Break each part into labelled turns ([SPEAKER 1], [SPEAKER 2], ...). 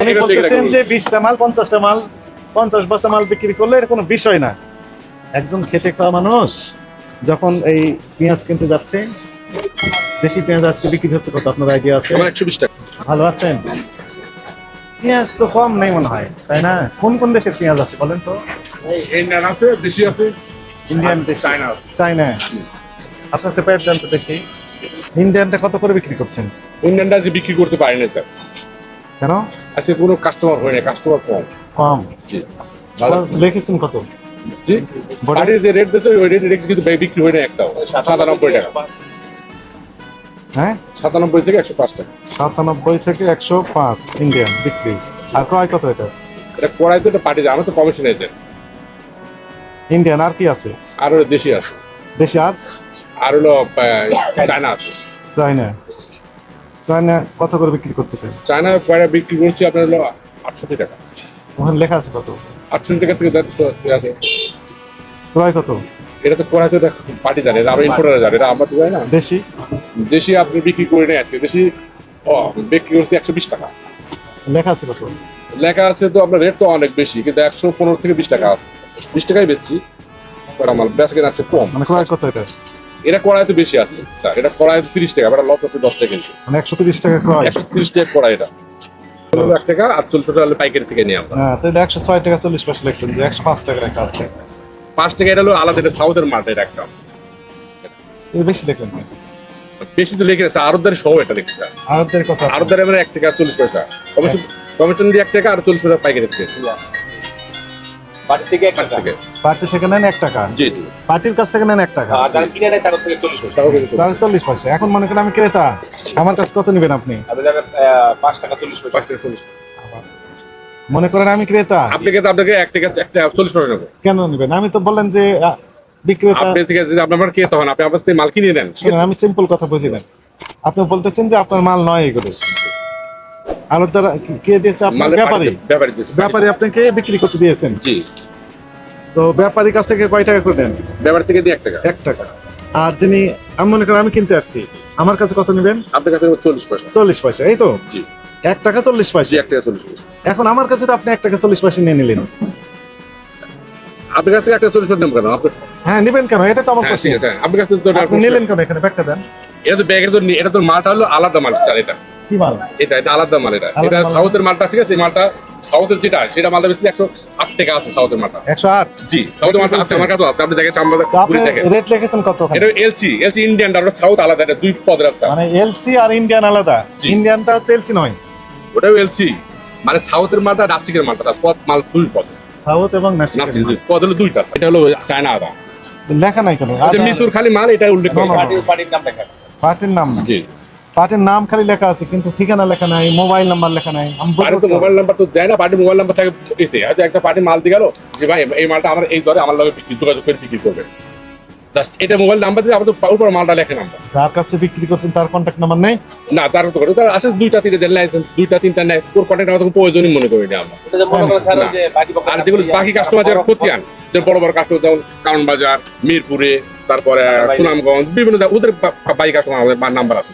[SPEAKER 1] আপনি বলতেছেন যে বিশটা মাল পঞ্চাশটা মাল পঞ্চাশ বস্তা মাল বিক্রি করলে এটা কোনো বিষয় না। একজন খেটে খাওয়া মানুষ যখন এই পেঁয়াজ কিনতে যাচ্ছে দেশি পেঁয়াজ আজকে বিক্রি হচ্ছে কত? আপনার আইডিয়া আছে?
[SPEAKER 2] আমার একশো বিশ টাকা।
[SPEAKER 1] ভালো আছেন? পেঁয়াজ তো কম নেই মনে হয় তাই না? কোন কোন দেশের পেঁয়াজ আছে বলেন তো?
[SPEAKER 2] ইন্ডিয়ান আছে দেশি আছে।
[SPEAKER 1] ইন্ডিয়ান দেশ।
[SPEAKER 2] চায়না
[SPEAKER 1] চাইনা আপনার তো প্যাট জানতে দেখি। ইন্ডিয়ানটা কত করে বিক্রি করছেন?
[SPEAKER 2] ইন্ডিয়ানটা যে বিক্রি করতে পারি না স্যার।
[SPEAKER 1] কেন?
[SPEAKER 2] আজকে কোনো কাস্টমার হয় না কাস্টমার কম।
[SPEAKER 1] কম? লিখেছেন কত?
[SPEAKER 2] জি। বাড়ির যে রেট দিয়েছে ওই রেট রেট কিন্তু বিক্রি হয় না একটাও সাতানব্বই টাকা।
[SPEAKER 1] হ্যাঁ?
[SPEAKER 2] সাতানব্বই থেকে একশো পাঁচ টাকা।
[SPEAKER 1] সাতানব্বই থেকে একশো পাঁচ ইন্ডিয়ান বিক্রি। আর ক্রয় কত এটা?
[SPEAKER 2] এটা কড়াই তো এটা পার্টি আমার তো কমিশন আছে
[SPEAKER 1] ইন্ডিয়ান আর কি আছে?
[SPEAKER 2] আর দেশি আছে।
[SPEAKER 1] দেশি আর?
[SPEAKER 2] আর হলো চায়না আছে।
[SPEAKER 1] চাইনা চাইনা কত করে বিক্রি করতেছে?
[SPEAKER 2] চায়না কয়টা বিক্রি করছি? আপনার হলো আটষট্টি টাকা।
[SPEAKER 1] ওখানে লেখা আছে কত?
[SPEAKER 2] আটষট্টি টাকা থেকে আছে।
[SPEAKER 1] ক্রয় কত?
[SPEAKER 2] এটা তো কড়াই তো পার্টি জানে এটা আরও ইম্পোর্টার জানে এটা আমরা তো জানি না।
[SPEAKER 1] দেশি?
[SPEAKER 2] দেশি আপনি বিক্রি করে নেই আজকে দেশি ও বিক্রি করছি একশো বিশ টাকা।
[SPEAKER 1] লেখা আছে কত?
[SPEAKER 2] লেখা আছে তো আপনার রেট তো অনেক বেশি কিন্তু একশো পনেরো থেকে বিশ টাকা আছে। বিশ টাকাই বেচছি আমার বেচা কেনা আছে কম।
[SPEAKER 1] মানে ক্রয় কত এটা?
[SPEAKER 2] এটা কড়াই তো বেশি আছে স্যার। এটা কড়াই তিরিশ টাকা এটা লস আছে দশ টাকা কিন্তু।
[SPEAKER 1] মানে একশো তিরিশ টাকা ক্রয়
[SPEAKER 2] একশো তিরিশ টাকা কড়াই এটা। লাখ টাকা আর চল্লিশ টাকা পাইকারি থেকে নিয়ে আমরা।
[SPEAKER 1] হ্যাঁ তাহলে একশো ছয় টাকা চল্লিশ পয়সা লিখলেন যে একশো পাঁচ টাকা লেখা আছে।
[SPEAKER 2] পাঁচ টাকা এটা হলো আলাদা এটা সাউথের মাঠ এটা একটা।
[SPEAKER 1] বেশি লিখলেন কেন?
[SPEAKER 2] বেশি তো লিখে আছে আরও সহ এটা লিখছে
[SPEAKER 1] আরবদের কত
[SPEAKER 2] আরও দ্বারা মানে এক টাকা চল্লিশ পয়সা। কমিশন কমিশন দিয়ে এক টাকা আর চল্লিশ পয়সা পাইকারি থেকে।
[SPEAKER 3] বাড়ি থেকে এক টাকা।
[SPEAKER 1] পার্টি থেকে নেন এক টাকা।
[SPEAKER 2] জি জি।
[SPEAKER 1] পার্টির কাছ থেকে নেন এক টাকা।
[SPEAKER 3] আর যারা কিনে নেয় তাদের থেকে চল্লিশ পয়সা।
[SPEAKER 1] তাহলে চল্লিশ এখন মনে করেন আমি ক্রেতা আমার কাছে কত নেবেন আপনি?
[SPEAKER 3] আপনি পাঁচ টাকা চল্লিশ পয়সা।
[SPEAKER 2] পাঁচ টাকা চল্লিশ
[SPEAKER 1] মনে করেন আমি ক্রেতা।
[SPEAKER 2] আপনি কিন্তু আপনাকে এক টাকা এক টাকা চল্লিশ পয়সা নেব।
[SPEAKER 1] কেন নেবেন? আমি তো বললেন যে আহ, বিক্রেতা
[SPEAKER 2] আপনি থেকে যদি আপনার কে তখন আপনি আপনার মাল কিনে নেন?
[SPEAKER 1] আমি সিম্পল কথা বুঝি না। আপনি বলতেছেন যে আপনার মাল নয় এগুলো। আলোর দ্বারা কে দিয়েছে আপনার? ব্যাপারী।
[SPEAKER 2] ব্যাপারী
[SPEAKER 1] আপনাকে বিক্রি করতে দিয়েছেন?
[SPEAKER 2] জি।
[SPEAKER 1] তো ব্যাপারীর কাছ থেকে কয় টাকা করে দেন
[SPEAKER 2] ব্যাপার থেকে এক টাকা।
[SPEAKER 1] এক টাকা। আর যিনি আমি মনে করেন আমি কিনতে আসছি। আমার কাছে কত নেবেন?
[SPEAKER 2] আপনার কাছে চল্লিশ পয়সা।
[SPEAKER 1] চল্লিশ পয়সা এই তো?
[SPEAKER 2] জি।
[SPEAKER 1] এক টাকা চল্লিশ পয়সা।
[SPEAKER 2] এক টাকা চল্লিশ পয়সা।
[SPEAKER 1] এখন আমার কাছে তো আপনি এক টাকা চল্লিশ পয়সা নিয়ে নিলেন।
[SPEAKER 2] আপনার কাছ থেকে এক টাকা চল্লিশ পয়সা নেব কেন?
[SPEAKER 1] হ্যাঁ নেবেন কেন? এটা তো আমার
[SPEAKER 2] হ্যাঁ
[SPEAKER 1] প্রশ্ন।
[SPEAKER 2] আপনার কাছ তো
[SPEAKER 1] নিলেন কেন এখানে ব্যাখ্যা দেন?
[SPEAKER 2] এটা তো ব্যাগের তো এটা তো মালটা হলো আলাদা মাল স্যার এটা।
[SPEAKER 1] কি মাল?
[SPEAKER 2] এটা এটা আলাদা মাল এটা। এটা সাউথের মালটা ঠিক আছে? মালটা সাউথের যেটা সেটা মালটা বেশি একশো আট টাকা আছে সাউথের মালটা।
[SPEAKER 1] একশো আট?
[SPEAKER 2] জি সাউথের মালটা আছে আমার কাছে আছে। আপনি দেখেন আমরা ঘুরে দেখেন।
[SPEAKER 1] রেট লিখেছেন কত
[SPEAKER 2] এটা এলসি এলসি ইন্ডিয়ান সাউথ আলাদা এটা দুই পদের আছে।
[SPEAKER 1] মানে এলসি আর ইন্ডিয়ান আলাদা। ইন্ডিয়ানটা হচ্ছে এলসি নয়।
[SPEAKER 2] ওটাও এলসি। মানে সাউথের মালটা নাসিকের মালটা পদ মাল দুই পদ।
[SPEAKER 1] সাউথ এবং নাসিক
[SPEAKER 2] পদ হলো দুইটা। এটা হলো চায়না আদা।
[SPEAKER 1] লেখা নাই কেন?
[SPEAKER 2] মৃত্যুর খালি মাল এটা উল্লেখ
[SPEAKER 3] পার্টির নাম লেখা
[SPEAKER 1] পার্টির নাম
[SPEAKER 2] জি।
[SPEAKER 1] পার্টির নাম খালি লেখা আছে কিন্তু ঠিকানা লেখা নাই মোবাইল নাম্বার লেখা নাই। আমি
[SPEAKER 2] তো
[SPEAKER 1] তো।
[SPEAKER 2] মোবাইল নাম্বার তো দেয় না পার্টি মোবাইল নাম্বার থাকে এতে হয়তো একটা পার্টি মাল দিয়ে গেল যে ভাই এই মালটা আমার এই দরে আমার লগে বিক্রি যোগাযোগ করে বিক্রি করবে। জাস্ট এটা মোবাইল নাম্বার দিয়ে আমাদের উপর মালটা লেখে নাম্বার।
[SPEAKER 1] যার কাছে বিক্রি করছেন তার কন্ট্যাক্ট নাম্বার নেই?
[SPEAKER 2] না তার তো করে তার আছে দুইটা তিনটা দেন নাই দুইটা তিনটা নেয় ওর কন্ট্যাক্ট আমাদের প্রয়োজনই মনে করি না আমরা।
[SPEAKER 3] এটা যে করেন স্যার যে বাকি পক্ষের
[SPEAKER 2] আর যেগুলো বাকি কাস্টমার যারা খতিয়ান যে বড় বড় কাস্টমার যেমন কারণ বাজার মিরপুরে তারপরে সুনামগঞ্জ বিভিন্ন ওদের বাই কাস্টমার আমাদের নাম্বার আছে।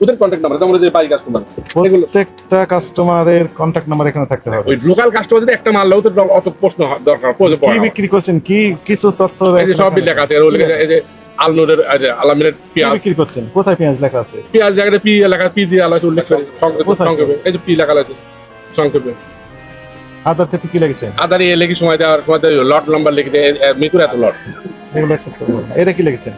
[SPEAKER 2] ওদের কন্ট্যাক্ট নাম্বার বাই কাস্টমার
[SPEAKER 1] প্রত্যেকটা কাস্টমারের কন্ট্যাক্ট নাম্বার এখানে থাকতে হবে।
[SPEAKER 2] ওই লোকাল কাস্টমার যদি একটা মাল ওদের অত প্রশ্ন দরকার
[SPEAKER 1] কি বিক্রি করছেন? কি কিছু তথ্য
[SPEAKER 2] সব লেখা আছে এই যে আলনুরের আলামিনের
[SPEAKER 1] কি
[SPEAKER 2] পেঁয়াজ।
[SPEAKER 1] বিক্রি করছেন? কোথায় পেঁয়াজ লেখা আছে?
[SPEAKER 2] পেঁয়াজ জায়গাটা পি লেখা পি দিয়ে আলাদা উল্লেখ করে সংক্ষেপে এই যে পি লেখা আছে সংক্ষেপে।
[SPEAKER 1] আদার ক্ষেত্রে কি লেগেছে?
[SPEAKER 2] আদার এ লেগে সময় দেওয়ার সময় লট নাম্বার লিখে মৃত্যুর এত লট।
[SPEAKER 1] এগুলো এটা কি লেগেছে?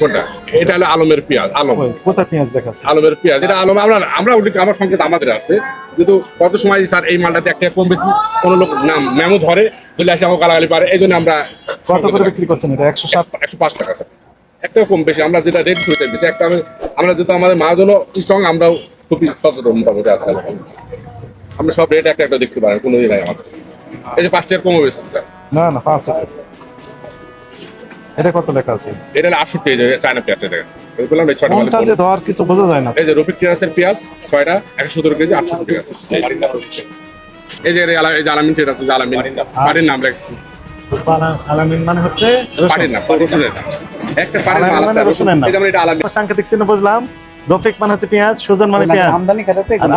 [SPEAKER 2] কোনটা? এটা হলো আলমের পেঁয়াজ আলম।
[SPEAKER 1] কোথায় পেঁয়াজ লেখা আছে
[SPEAKER 2] আলমের পেঁয়াজ এটা আলম আমরা আমরা আমার সংকেত আমাদের আছে কিন্তু কত সময় স্যার এই মালটাতে একটা কম বেশি কোনো লোক নাম মেমো ধরে ধরে আসে আমাকে গালাগালি পারে এই জন্য আমরা
[SPEAKER 1] কত করে বিক্রি করছেন এটা? একশো সাত
[SPEAKER 2] একশো পাঁচ টাকা স্যার। একটা কম বেশি আমরা যেটা রেট সেটা বেশি একটা আমি- আমরা যেহেতু আমাদের মা জন্য স্ট্রং আমরাও খুবই সচেতন মোটামুটি আছে আমরা সব রেট একটা একটা দেখতে পারেন কোনো ইয়ে নাই আমাদের। এই যে পাঁচ টাকার কমে বেশি স্যার।
[SPEAKER 1] না না পাঁচ হাজার এটা কত লেখা আছে?
[SPEAKER 2] এটা হলো আটষট্টি চায়না পেঁয়াজ এটা বললাম এই ছয়টা
[SPEAKER 1] কোনটা যে ধোয়ার কিছু বোঝা যায় না।
[SPEAKER 2] এই যে রফিক টেরাসের পেঁয়াজ ছয়টা একশো সতেরো কেজি আটষট্টি টাকা আছে।
[SPEAKER 3] বাড়ির নাম লিখছে।
[SPEAKER 2] এই যে এই যে আলামিন টেরাস আছে আলামিন।
[SPEAKER 3] বাড়ির নাম।
[SPEAKER 2] রাখছি
[SPEAKER 1] আলামিন মানে হচ্ছে
[SPEAKER 2] বাড়ির নাম রসুনের নাম। একটা বাড়ির
[SPEAKER 1] আলামিন মানে রসুনের নাম।
[SPEAKER 2] যেমন এটা আলামিন।
[SPEAKER 1] সাংকেতিক চিহ্ন বুঝলাম। রফিক মানে হচ্ছে পেঁয়াজ সুজন মানে পেঁয়াজ।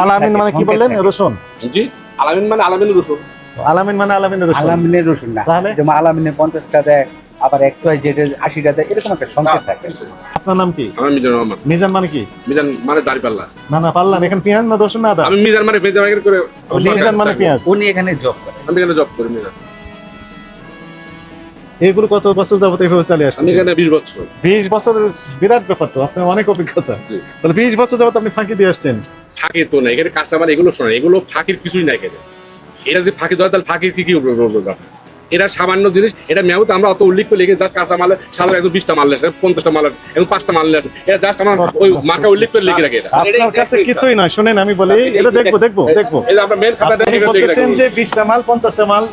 [SPEAKER 1] আলামিন মানে কি বললেন? রসুন।
[SPEAKER 2] জি। আলামিন মানে আলামিন রসুন।
[SPEAKER 1] আলামিন মানে আলামিন রসুন।
[SPEAKER 4] আলামিনের রসুন না।
[SPEAKER 1] তাহলে?
[SPEAKER 4] যেমন আলামিনের পঞ্চাশটা দেয় আবার এক্স ওয়াই জেড আশিটা দেয় এরকম একটা সংখ্যা থাকে।
[SPEAKER 1] আপনার নাম কি?
[SPEAKER 2] আমার মিজান রহমান।
[SPEAKER 1] মিজান মানে কি?
[SPEAKER 2] মিজান মানে দাঁড়িপাল্লা।
[SPEAKER 1] না না পারলাম এখানে পেঁয়াজ না রসুন না আদা?
[SPEAKER 2] আমি মিজান মানে মিজান মানে করে
[SPEAKER 1] মিজান মানে পেঁয়াজ।
[SPEAKER 4] উনি এখানে জব করে।
[SPEAKER 2] আমি এখানে জব করি মিজান।
[SPEAKER 1] এগুলো কত বছর যাবত এইভাবে চালিয়ে
[SPEAKER 2] আমি
[SPEAKER 1] আসছে
[SPEAKER 2] এখানে বিশ বছর।
[SPEAKER 1] বিশ বছরের বিরাট ব্যাপার তো আপনার অনেক অভিজ্ঞতা। তাহলে বিশ বছর যাবত আপনি ফাঁকি দিয়ে আসছেন?
[SPEAKER 2] ফাঁকি তো না এখানে কাঁচামাল এগুলো শোনেন এগুলো ফাঁকির কিছুই নাই এখানে। এটা যদি ফাঁকি ধরে তাহলে ফাঁকির কি কি বলব এটা সামান্য জিনিস এটা মেয়াও তো আমরা অত উল্লেখ করে লিখে জাস্ট কাঁচা মালে সাধারণ একদম বিশটা মাল আসে পঞ্চাশটা মাল আসে এবং পাঁচটা মাল আসে। এটা জাস্ট আমার ওই মার্কা উল্লেখ করে লিখে রাখে
[SPEAKER 1] আপনার কাছে কিছুই না শুনেন আমি বলি এটা দেখব দেখব দেখব।
[SPEAKER 2] যে আমরা মেন খাতা
[SPEAKER 1] বলতেছেন যে বিশটা মাল পঞ্চাশটা মাল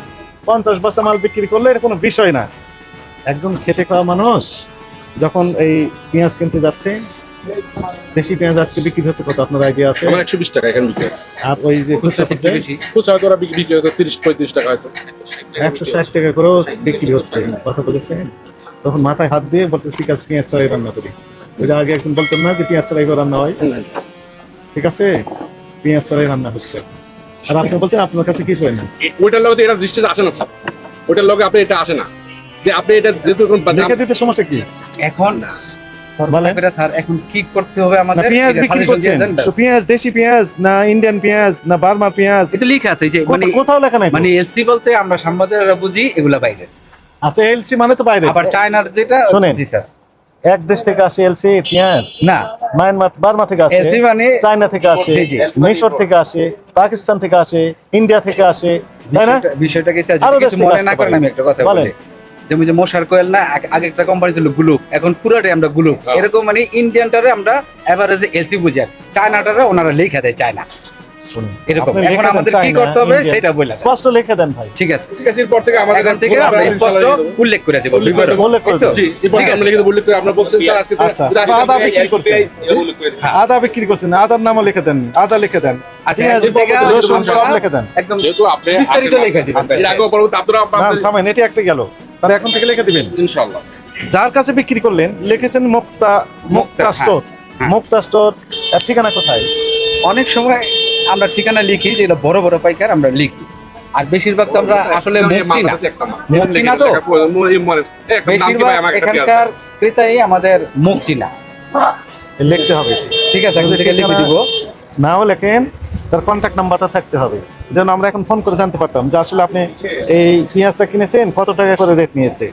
[SPEAKER 1] পঞ্চাশ বস্তা মাল বিক্রি করলে এটা কোনো বিষয় না। একজন খেটে খাওয়া মানুষ যখন এই পেঁয়াজ কিনতে যাচ্ছে দেশি পেঁয়াজ আজকে বিক্রি হচ্ছে কত? আপনার আইডিয়া আছে?
[SPEAKER 2] আমার একশো বিশ টাকা এখানে বিক্রি আছে
[SPEAKER 1] আর ওই যে খুচরা পর্যায়ে
[SPEAKER 2] খুচরা ওরা বিক্রি বিক্রি হয়তো তিরিশ পঁয়ত্রিশ টাকা হয়তো।
[SPEAKER 1] একশো ষাট টাকা করেও বিক্রি হচ্ছে। কথা বলেছেন? তখন মাথায় হাত দিয়ে বলতে ঠিক আছে পেঁয়াজ ছাড়াই রান্না করি। ওই আগে একজন বলতেন না যে পেঁয়াজ ছাড়াই রান্না হয়। ঠিক আছে? পেঁয়াজ ছাড়াই রান্না হচ্ছে। আর আপনি বলছেন আপনার কাছে কিছু হয় না
[SPEAKER 2] ওইটার লগে তো এটা দৃষ্টি আসে না স্যার। ওইটার লগে আপনি এটা আসে না। যে আপনি এটা যেহেতু এখন
[SPEAKER 1] দিতে সমস্যা কি?
[SPEAKER 4] এখন স্যার এখন কি করতে হবে আমাদের?
[SPEAKER 1] পেঁয়াজ বিক্রি করছেন
[SPEAKER 4] দিয়ে দেন না।
[SPEAKER 1] তো পেঁয়াজ দেশি পেঁয়াজ না ইন্ডিয়ান পেঁয়াজ না বার্মার পেঁয়াজ?
[SPEAKER 4] এটা লেখা আছে যে মানে
[SPEAKER 1] কোথাও- কোথাও লেখা নাই
[SPEAKER 4] মানে এলসি বলতে আমরা সাংবাদিকরা বুঝি এগুলা বাইরে।
[SPEAKER 1] আচ্ছা এলসি মানে তো বাইরে।
[SPEAKER 4] আবার চায়নার যেটা
[SPEAKER 1] শোনেন।
[SPEAKER 4] জি স্যার।
[SPEAKER 1] এক দেশ থেকে আসে এলসি পেঁয়াজ?
[SPEAKER 4] না।
[SPEAKER 1] মায়ানমার বার্মা থেকে আসে।
[SPEAKER 4] এলসি মানে
[SPEAKER 1] চায়না থেকে আসে। মিশর থেকে আসে। পাকিস্তান থেকে আসে। ইন্ডিয়া থেকে আসে। তাই না?
[SPEAKER 4] বিষয়টা- কি স্যার? কিছু মনে না করেন আমি একটা কথা বলি। যেমন যে মশার কোয়েল না আগে- একটা কোম্পানি ছিল গ্লুক এখন পুরাটাই আমরা গ্লুক
[SPEAKER 2] হ্যাঁ।
[SPEAKER 4] এরকম মানে ইন্ডিয়ানটারে আমরা এভারেজে এসি চায়নাটারে ওনারা লেখা দেয় চায়না এরকম। এখন আমাদের কি করতে হবে সেটা বললেন।
[SPEAKER 1] স্পষ্ট লিখে দেন ভাই
[SPEAKER 4] ঠিক আছে
[SPEAKER 2] ঠিক আছে এরপর থেকে আমাদের
[SPEAKER 4] এখন থেকে আমরা
[SPEAKER 2] আমরা
[SPEAKER 4] স্পষ্ট
[SPEAKER 2] ইনশাআল্লাহ দিয়ে দেবো।
[SPEAKER 4] উল্লেখ করে দেব
[SPEAKER 2] উল্লেখ করে দেব।
[SPEAKER 1] উল্লেখ করে
[SPEAKER 4] তো?
[SPEAKER 1] দেন।
[SPEAKER 2] জি এরপর আমরা
[SPEAKER 4] আছে।
[SPEAKER 2] লিখে উল্লেখ করে আপনারা বলছেন স্যার আজকে
[SPEAKER 1] আচ্ছা, আদা বিক্রি করছেন আদা বিক্রি করছেন আদার নামও লিখে দেন আদা লিখে দেন
[SPEAKER 4] আচ্ছা,
[SPEAKER 1] পেঁয়াজ রসুন সব লিখে দেন
[SPEAKER 4] একদম
[SPEAKER 2] যেহেতু আপনি
[SPEAKER 4] বিস্তারিত
[SPEAKER 2] আসেন-
[SPEAKER 4] দিবেন।
[SPEAKER 2] এর আগেও পরবর্তী আপনারা
[SPEAKER 1] থামেন এটি একটা গেল তাহলে এখন থেকে লিখে দিবেন।
[SPEAKER 2] ইনশাআল্লাহ।
[SPEAKER 1] যার কাছে বিক্রি করলেন লিখেছেন মুক্তা মুক্তা
[SPEAKER 4] মুক্তা,
[SPEAKER 1] স্টোর।
[SPEAKER 4] হ্যাঁ।
[SPEAKER 1] মুক্তা স্টোর এর ঠিকানা কোথায়?
[SPEAKER 4] অনেক সময় আমরা ঠিকানা লিখি যেগুলো বড় বড় পাইকার আমরা লিখি। আর বেশিরভাগ তো আমরা আসলে
[SPEAKER 2] মাল
[SPEAKER 4] না। মুখছি না তো? বেশিরভাগ এখানকার ক্রেতাই আমাদের মুখছি না।
[SPEAKER 1] লিখতে হবে।
[SPEAKER 4] ঠিক আছে থেকে লিখে দিব।
[SPEAKER 1] নাও লেখেন। তার কন্ট্যাক্ট নাম্বারটা থাকতে হবে। যেন আমরা এখন ফোন করে জানতে পারতাম যে আসলে আপনি এই পেঁয়াজটা কিনেছেন কত টাকা করে রেট নিয়েছে।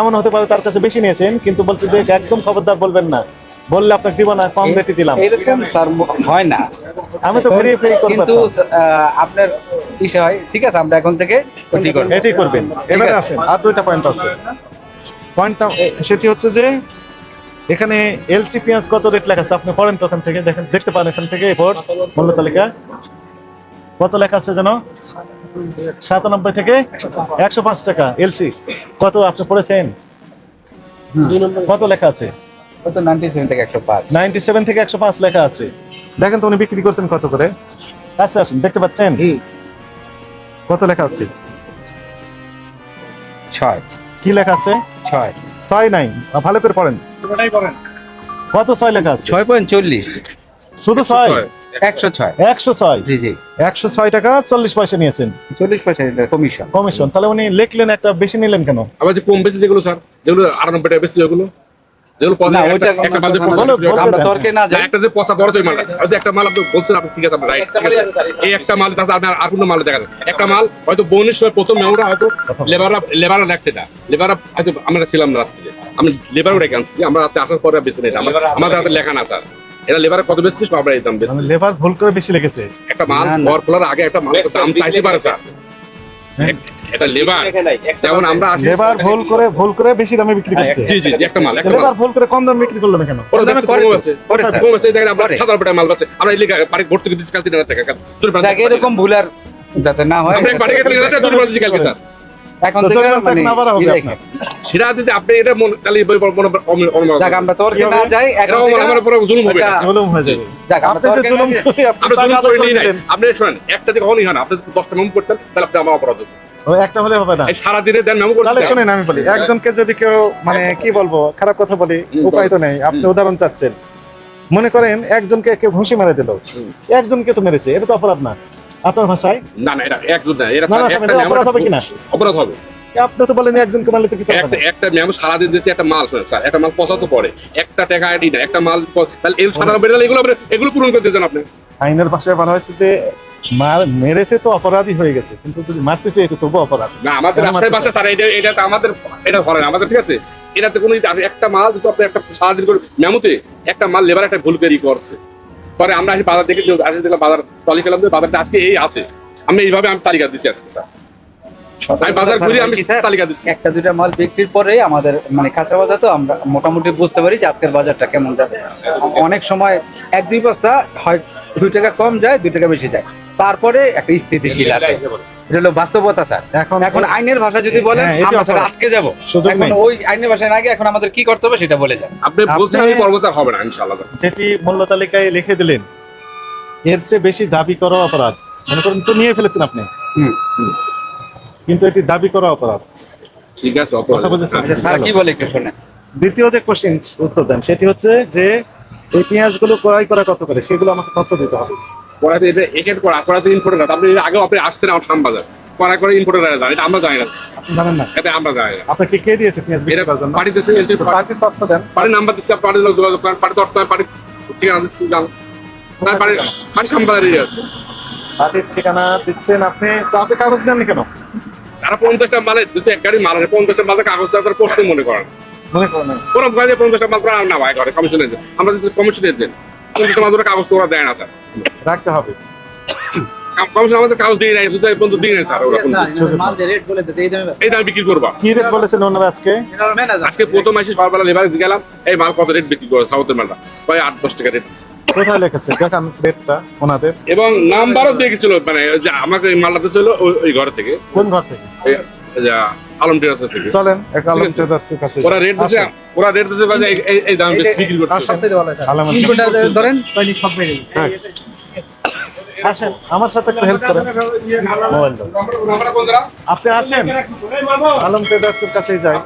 [SPEAKER 1] এমন হতে পারে তার কাছে বেশি নিয়েছেন কিন্তু বলছে যে একদম খবরদার বলবেন না। বললে আপনাকে দিব না কম রেটে দিলাম।
[SPEAKER 4] এরকম স্যার হয় না।
[SPEAKER 1] আমি তো ভেরিফাই করে
[SPEAKER 4] কিন্তু আপনার ইসে হয়। ঠিক আছে আমরা এখন থেকে ওটি করব।
[SPEAKER 1] এটাই করবেন। এবারে আসেন। আর দুইটা পয়েন্ট আছে। পয়েন্টটা সেটি হচ্ছে যে এখানে এলসি পেঁয়াজ কত রেট লেখা আছে? আপনি পড়েন তো ওখান থেকে দেখেন দেখতে পান এখান থেকে এরপর মূল্য তালিকা। কত লেখা আছে যেন সাতানব্বই থেকে একশো পাঁচ টাকা এলসি কত আপনি পড়েছেন? কত লেখা আছে?
[SPEAKER 4] নাইনটি সেভেন থেকে একশো পাঁচ।
[SPEAKER 1] লেখা আছে। দেখেন তো উনি বিক্রি করছেন কত করে? আচ্ছা আসুন দেখতে পাচ্ছেন। কত লেখা আছে?
[SPEAKER 4] ছয়।
[SPEAKER 1] কি লেখা আছে?
[SPEAKER 4] ছয়।
[SPEAKER 1] ছয় নাই। ভালো করে পড়েন। কত ছয় লেখা আছে?
[SPEAKER 4] ছয় পয়েন্ট চল্লিশ।
[SPEAKER 1] শুধু ছয়।
[SPEAKER 4] একশো ছয়।
[SPEAKER 1] একশো ছয়?
[SPEAKER 4] জি জি।
[SPEAKER 1] একশো ছয় টাকা চল্লিশ পয়সা নিয়েছেন।
[SPEAKER 4] চল্লিশ পয়সা কমিশন
[SPEAKER 1] কমিশন তাহলে উনি লিখলেন একটা বেশি নিলেন কেন?
[SPEAKER 2] আবার যে কম বেশি যেগুলো স্যার যেগুলো আটানব্বই টাকা বেশি যেগুলো একটা- মাল যে পচা
[SPEAKER 1] বলো, বলো।
[SPEAKER 4] আমরা তর্কে না
[SPEAKER 2] না,
[SPEAKER 4] যাই
[SPEAKER 2] একটা যে পচা বড় ওই মালটা আর যে একটা মাল আপনি বলছেন আপনি ঠিক আছে রাইট
[SPEAKER 3] একটা মালই আছে, স্যার।
[SPEAKER 2] এই একটা মাল তাতে আপনার আর কোনো মাল দেখা একটা মাল হয়তো বনের সময় প্রথম মেমোরা হয়তো লেবাররা লেবাররা দেখছে এটা। লেবাররা হয়তো আমরা ছিলাম না আমি আনছি আমরা রাতে আসার পরে বেছে আমাদের হাতে লেখা না স্যার। লেবারে কত বেশি আমরা এই দাম বেশি
[SPEAKER 1] মানে লেবার ভুল করে বেশি লিখেছে
[SPEAKER 2] একটা মাল। ঘর খোলার আগে একটা মাল দাম চাইতে পারে স্যার। এটা লেবার। যেমন আমরা
[SPEAKER 1] লেবার ভুল করে ভুল করে বেশি দামে বিক্রি করছে।
[SPEAKER 2] জি জি জি, একটা মাল একটা
[SPEAKER 1] লেবার ভুল করে কম দামে বিক্রি করল না কেন?
[SPEAKER 2] ওরা
[SPEAKER 4] দামে
[SPEAKER 2] কম আছে
[SPEAKER 4] করে
[SPEAKER 2] কম আছে দেখেন আমরা সাধারণ পেটা মাল পাচ্ছে। আমরা এই লিগা বাড়ি ভর্তি দিচ্ছি কালকে টাকা চুরি বাড়ি
[SPEAKER 4] যাকে এরকম ভুল আর যাতে না হয়
[SPEAKER 2] আমরা কালকে স্যার।
[SPEAKER 4] এখন থেকে মানে
[SPEAKER 1] না বাড়া হবে
[SPEAKER 4] ই
[SPEAKER 1] আপনার।
[SPEAKER 4] রেখে।
[SPEAKER 2] সেটা যদি আপনি এটা মনে তাহলে
[SPEAKER 4] যাক আমরা তর্কে না যাই এখন
[SPEAKER 2] আমার
[SPEAKER 4] থেকে-
[SPEAKER 2] জুলুম হবে
[SPEAKER 1] জুলুম হয়ে যাবে।
[SPEAKER 4] যাক
[SPEAKER 1] আপনি যে জুলুম করে আপনি
[SPEAKER 2] জুলুম করে
[SPEAKER 1] করে
[SPEAKER 2] নাই। আপনি শোনেন একটা দিকে কখনই হয় না আপনি যদি দশটা মেমো করতেন তাহলে আপনি আমার অপরাধ
[SPEAKER 1] একটা হলে হবে না।
[SPEAKER 2] এই সারাদিনে দেন মেমো
[SPEAKER 1] তাহলে শুনেন আমি বলি একজনকে যদি কেউ মানে কি বলব খারাপ কথা বলি উপায় তো নেই আপনি উদাহরণ চাচ্ছেন। মনে করেন একজনকে কেউ ঘুষি মেরে দিল। একজনকে তো মেরেছে এটা তো অপরাধ না। আপনার ভাষায়?
[SPEAKER 2] না না এটা একজন না এটা একটা
[SPEAKER 1] অপরাধ হবে কিনা?
[SPEAKER 2] অপরাধ হবে।
[SPEAKER 1] আপনি তো বলেন একজনকে মারলে তো কিছু
[SPEAKER 2] একটা। একটা ম্যাম সারাদিন দিতে একটা মাল স্যার একটা মাল পচাতে পড়ে একটা টাকা আইডি না একটা মাল তাহলে এই সাধারণ বেড়ে এগুলো এগুলো পূরণ করে দিয়েছেন আপনি।
[SPEAKER 1] আইনের ভাষায় বলা হয়েছে যে মার মেরেছে তো অপরাধী হয়ে গেছে কিন্তু যদি মারতে চেয়েছে তবু অপরাধ।
[SPEAKER 2] না আমাদের রাস্তায় বাসা স্যার এটা এটা তো আমাদের এটা ধরে না আমাদের ঠিক আছে? এটাতে কোনো একটা মাল যদি আপনি একটা সারাদিন করে মেমোতে একটা মাল লেবার একটা ভুল পেরি করছে। পরে আমরা বাজার দেখে আসে দেখলাম বাজার তলি খেলাম যে বাজারটা আজকে এই আছে। আমি এইভাবে আমি তালিকা দিচ্ছি আজকে স্যার। আমি বাজার ঘুরে আমি তালিকা দিচ্ছি
[SPEAKER 4] একটা দুইটা মাল বিক্রির পরে আমাদের মানে কাঁচা বাজার তো আমরা মোটামুটি বুঝতে পারি যে আজকের বাজারটা কেমন যাবে। অনেক সময় এক দুই বস্তা হয় দুই টাকা কম যায় দুই টাকা বেশি যায়। তারপরে একটা স্থিতিশীল আছে। এটা হলো বাস্তবতা স্যার।
[SPEAKER 1] এখন
[SPEAKER 4] এখন আইনের ভাষা যদি বলেন
[SPEAKER 1] হ্যাঁ,
[SPEAKER 4] আমরা স্যার আটকে যাব। এখন ওই আইনের ভাষায় না গিয়ে এখন আমাদের কি করতে হবে সেটা বলে যান।
[SPEAKER 2] আপনি বলছেন আমি পরবর্তী আর হবে না ইনশাআল্লাহ।
[SPEAKER 1] যেটি মূল্য তালিকায় লিখে দিলেন এর চেয়ে বেশি দাবি করা অপরাধ। মনে করেন তো নিয়ে ফেলেছেন আপনি।
[SPEAKER 4] হুম।
[SPEAKER 1] কিন্তু এটি দাবি করা অপরাধ।
[SPEAKER 2] ঠিক আছে
[SPEAKER 1] কথা বুঝেছেন?
[SPEAKER 4] আচ্ছা, স্যার কি বলে একটু শোনেন।
[SPEAKER 1] দ্বিতীয় যে কোশ্চেন উত্তর দেন সেটি হচ্ছে যে এই পেঁয়াজগুলো ক্রয় করা কত করে? সেগুলো আমাকে তথ্য দিতে হবে।
[SPEAKER 2] করাতে এটা একের করা করাতে ইম্পোর্টেন্ট না। আপনি আগেও আপনি আসছেন আমার শ্যামবাজার। করা করে জানেন এটা আমরা জানি না।
[SPEAKER 1] জানেন না।
[SPEAKER 2] এটা আমরা জানি না।
[SPEAKER 1] আপনাকে কে দিয়েছে পেঁয়াজ
[SPEAKER 2] এটা পার্টিতে
[SPEAKER 1] পার্টির তথ্য দেন।
[SPEAKER 2] পার্টির নাম্বার দিচ্ছি পার্টির লোক যোগাযোগ করেন। পার্টি ঠিকানা দিচ্ছি শ্যামবাজারই আছে।
[SPEAKER 1] পার্টির ঠিকানা দিচ্ছেন আপনি। তো আপনি কাগজ দেননি কেন?
[SPEAKER 2] তারা পঞ্চাশটা মালে যদি এক গাড়ি মাল আছে পঞ্চাশটা মালের কাগজ দেওয়ার তারা প্রশ্ন মনে করেন।
[SPEAKER 1] মনে করেন
[SPEAKER 2] কাজে পঞ্চাশটা মাল করা না ভাই ঘরে কমিশন আমরা যদি কমিশন এজেন্ট মাল কাগজ তো ওরা দেয় না স্যার।
[SPEAKER 1] রাখতে হবে।
[SPEAKER 2] কমিশন আমাদের কাগজ দিয়ে নেয় যদি পর্যন্ত দিয়ে নেয় স্যার ওরা কোনো
[SPEAKER 1] সুযোগ নেই।
[SPEAKER 4] রেট বলে দিতে এই দামে
[SPEAKER 2] বিক্রি করবা।
[SPEAKER 1] কি রেট বলেছেন ওনারা আজকে?
[SPEAKER 2] আজকে প্রথম মাসে সকালবেলা লেবারে গেলাম এই মাল কত রেট বিক্রি করে সাউথের মালটা? প্রায় আট দশ টাকা রেট
[SPEAKER 1] কোথায় লিখেছে? দেখান রেটটা ওনাদের।
[SPEAKER 2] এবং নাম্বারও দিয়ে গেছিল মানে যে আমাকে এই মালটা দিয়েছিল ওই- ঘর থেকে।
[SPEAKER 1] কোন ঘর থেকে?
[SPEAKER 2] আলম ট্রেডার্স থেকে।
[SPEAKER 1] চলেন এক আলম
[SPEAKER 2] ট্রেডার্স
[SPEAKER 1] এর কাছে
[SPEAKER 2] ওরা রেট
[SPEAKER 1] দিতে
[SPEAKER 2] ওরা রেট দিতে এই- দাম বিক্রি করতে
[SPEAKER 1] আসেন আলম
[SPEAKER 4] ধরেন তাহলে সব পেয়ে যাবেন
[SPEAKER 1] হ্যাঁ। আসেন আমার সাথে একটু হেল্প করেন। মোবাইল আপনি আসেন আলম ট্রেডার্সের কাছেই যাই।